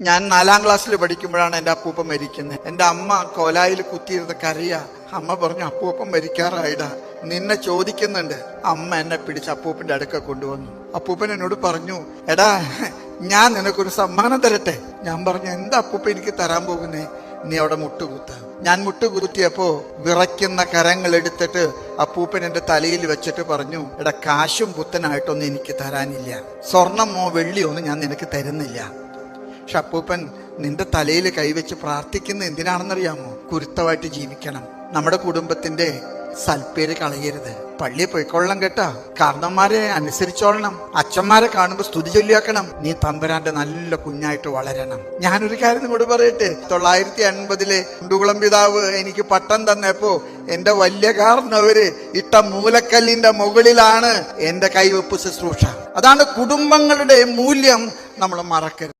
ഞാൻ നാലാം ക്ലാസ്സിൽ പഠിക്കുമ്പോഴാണ് എന്റെ അപ്പൂപ്പ മരിക്കുന്നത് എന്റെ അമ്മ കോലായിൽ കുത്തിയിരുന്ന കരയ. അമ്മ പറഞ്ഞു അപ്പൂപ്പൻ മരിക്കാറായിടാ. നിന്നെ ചോദിക്കുന്നുണ്ട്. അമ്മ എന്നെ പിടിച്ച് അപ്പൂപ്പന്റെ അടുക്ക കൊണ്ടുവന്നു. അപ്പൂപ്പൻ എന്നോട് പറഞ്ഞു എടാ ഞാൻ നിനക്കൊരു സമ്മാനം തരട്ടെ? ഞാൻ പറഞ്ഞു എന്താ അപ്പൂപ്പ എനിക്ക് തരാൻ പോകുന്നേ? നീ അവിടെ മുട്ടുകുത്ത. ഞാൻ മുട്ടുകുത്തിയപ്പോ വിറയ്ക്കുന്ന കരങ്ങൾ എടുത്തിട്ട് അപ്പൂപ്പൻ എന്റെ തലയിൽ വെച്ചിട്ട് പറഞ്ഞു എടാ കാശും പുത്തനായിട്ടൊന്നും എനിക്ക് തരാനില്ല. സ്വർണമോ വെള്ളിയോ ഒന്നും ഞാൻ നിനക്ക് തരുന്നില്ല. പക്ഷെ അപ്പൂപ്പൻ നിന്റെ തലയിൽ കൈവച്ച് പ്രാർത്ഥിക്കുന്ന എന്തിനാണെന്നറിയാമോ? കുരുത്തമായിട്ട് ജീവിക്കണം. നമ്മുടെ കുടുംബത്തിന്റെ സൽപ്പേര് കളയരുത്. പള്ളിയിൽ പോയിക്കൊള്ളണം കേട്ടാ. കാരണന്മാരെ അനുസരിച്ചോളണം. അച്ഛന്മാരെ കാണുമ്പോ സ്തുതി ചൊല്ലിയാക്കണം. നീ തമ്പുരാന്റെ നല്ല കുഞ്ഞായിട്ട് വളരണം. ഞാനൊരു കാര്യം കൂടി പറയട്ടെ. തൊള്ളായിരത്തി അൻപതിലെ കുണ്ടുകുളം പിതാവ് എനിക്ക് പട്ടം തന്നപ്പോ എന്റെ വലിയ കാരണവര് ഇട്ട മൂലക്കല്ലിന്റെ മുകളിലാണ് എന്റെ കൈവെപ്പ് ശുശ്രൂഷ. അതാണ് കുടുംബങ്ങളുടെ മൂല്യം. നമ്മൾ മറക്കരുത്.